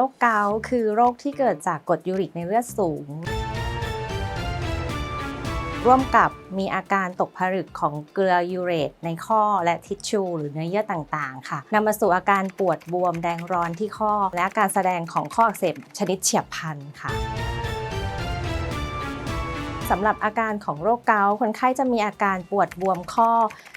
โรคเกาต์คือโรคที่เกิดจากกรดยูริกในเลือดสูง ร่วมกับมีอาการตกผลึกของเกลือยูเรตในข้อและทิชชู หรือเนื้อเยื่อต่างๆ ค่ะนำมาสู่อาการปวดบวมแดงร้อนที่ข้อ และอาการแสดงของข้ออักเสบชนิดเฉียบพลันค่ะสำหรับอาการของโรคเกาต์คนไข้จะมีอาการปวดบวมข้อ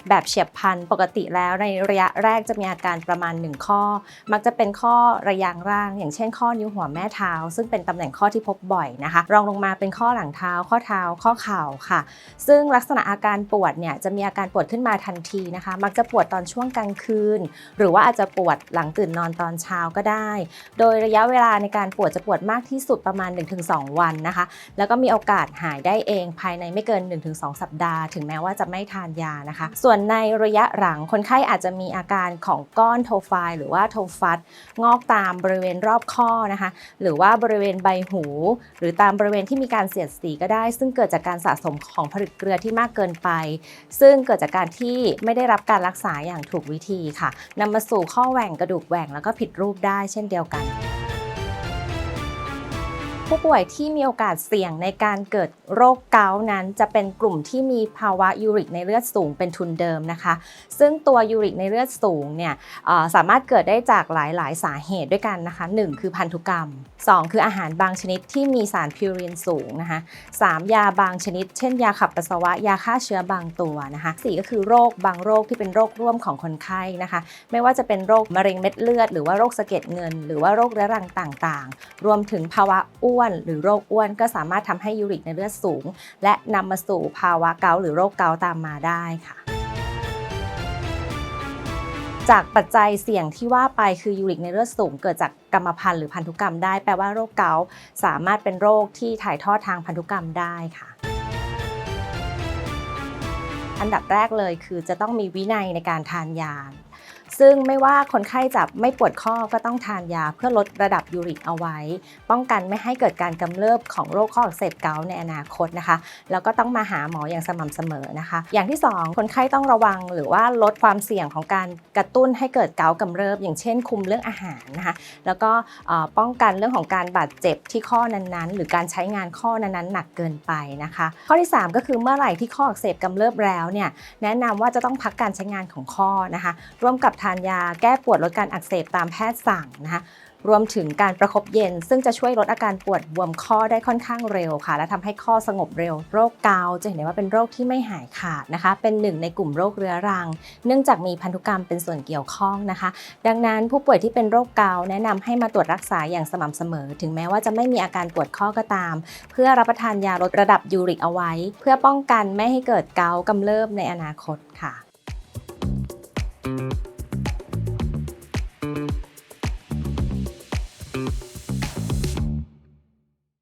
แบบเฉียบพลันปกติแล้วในระยะแรกจะมีอาการประมาณ 1 ข้อ มักจะเป็นข้อระยางร่าง อย่างเช่น ข้อนิ้วหัวแม่เท้า ซึ่งเป็นตำแหน่งข้อที่พบบ่อยนะคะ รองลงมาเป็นข้อหลังเท้า ข้อเท้า ข้อเข่าค่ะ ซึ่งลักษณะอาการปวดเนี่ยจะมีอาการปวดขึ้นมาทันทีนะคะ มักจะปวดตอนช่วงกลางคืน หรือว่าอาจจะปวดหลังตื่นนอนตอนเช้าก็ได้ โดยระยะเวลาในการปวดจะปวดมากที่สุดประมาณ 1-2 วันนะคะ แล้วก็มีโอกาสหายได้เองภายในไม่เกิน 1-2 สัปดาห์ ถึงแม้ว่าจะไม่ทานยานะคะส่วนในระยะหลังคนไข้อาจจะมีอาการของก้อนโทไฟหรือว่าโทฟัสงอกตามบริเวณรอบข้อนะคะ หรือว่าบริเวณใบหู หรือตามบริเวณที่มีการเสียดสีก็ได้ ซึ่งเกิดจากการสะสมของผลึกเกลือที่มากเกินไป ซึ่งเกิดจากการที่ไม่ได้รับการรักษาอย่างถูกวิธีค่ะนำมาสู่ข้อแหว่งกระดูกแหว่งแล้วก็ผิดรูปได้เช่นเดียวกัน ผู้ป่วยที่มีโอกาสเสี่ยงในการเกิดโรคเกาต์นั้น จะเป็นกลุ่มที่มีภาวะยูริกในเลือดสูงเป็นทุนเดิมนะคะ ซึ่งตัวยูริกในเลือดสูงเนี่ยสามารถเกิดได้จากหลายๆ สาเหตุด้วยกันนะคะ 1 คือพันธุกรรม 2 คืออาหารบางชนิดที่มีสารพิวรินสูงนะคะ 3 ยาบางชนิด เช่น ยาขับปัสสาวะ ยาฆ่าเชื้อบางตัวนะคะ4ก็คือโรคบางโรคที่เป็นโรคร่วมของคนไข้นะคะ ไม่ว่าจะเป็นโรคมะเร็งเม็ดเลือด หรือว่าโรคสะเก็ดเงิน หรือว่าโรคเรื้อรังต่างๆ รวมถึงภาวะอ้วนหรือโรคอ้วน ก็สามารถทำให้ยูริกในเลือดสูง และนำมาสู่ภาวะเกาหรือโรคเกาต์ตามมาได้ค่ะจากปัจจัยเสี่ยงที่ว่าไปคือยูริกในเลือดสูงเกิดจากกรรมพันธุ์หรือพันธุกรรมได้ แปลว่าโรคเกาต์สามารถเป็นโรคที่ถ่ายทอดทางพันธุกรรมได้ค่ะ อันดับแรกเลยคือจะต้องมีวินัยในการทานยาซึ่งไม่ว่าคนไข้จะไม่ปวดข้อก็ต้องทานยาเพื่อลดระดับยูริกเอาไว้ ป้องกันไม่ให้เกิดการกำเริบของโรคข้ออักเสบเกาในอนาคตนะคะ แล้วก็ต้องมาหาหมออย่างสม่ำเสมอนะคะ อย่างที่ 2 คนไข้ต้องระวังหรือว่าลดความเสี่ยงของการกระตุ้นให้เกิดเกากำเริบ อย่างเช่น คุมเรื่องอาหารนะคะ แล้วก็ป้องกันเรื่องของการบาดเจ็บที่ข้อนั้นๆ หรือการใช้งานข้อนั้นๆ หนักเกินไปนะคะ ข้อที่ 3 ก็คือเมื่อไหร่ที่ข้ออักเสบกำเริบแล้วเนี่ยแนะนำว่าจะต้องพักการใช้งานของข้อนะคะร่วมกับทานยาแก้ปวดลดการอักเสบตามแพทย์สั่งนะคะรวมถึงการประคบเย็น ซึ่งจะช่วยลดอาการปวดบวมข้อได้ค่อนข้างเร็วค่ะ และทำให้ข้อสงบเร็ว โรคเกาต์จะเห็นได้ว่าเป็นโรคที่ไม่หายขาดนะคะ เป็นหนึ่งในกลุ่มโรคเรื้อรัง เนื่องจากมีพันธุกรรมเป็นส่วนเกี่ยวข้องนะคะ ดังนั้นผู้ป่วยที่เป็นโรคเกาต์แนะนำให้มาตรวจรักษาอย่างสม่ำเสมอ ถึงแม้ว่าจะไม่มีอาการปวดข้อก็ตาม เพื่อรับประทานยาลดระดับยูริกเอาไว้ เพื่อป้องกันไม่ให้เกิดเกาต์กำเริบในอนาคตค่ะ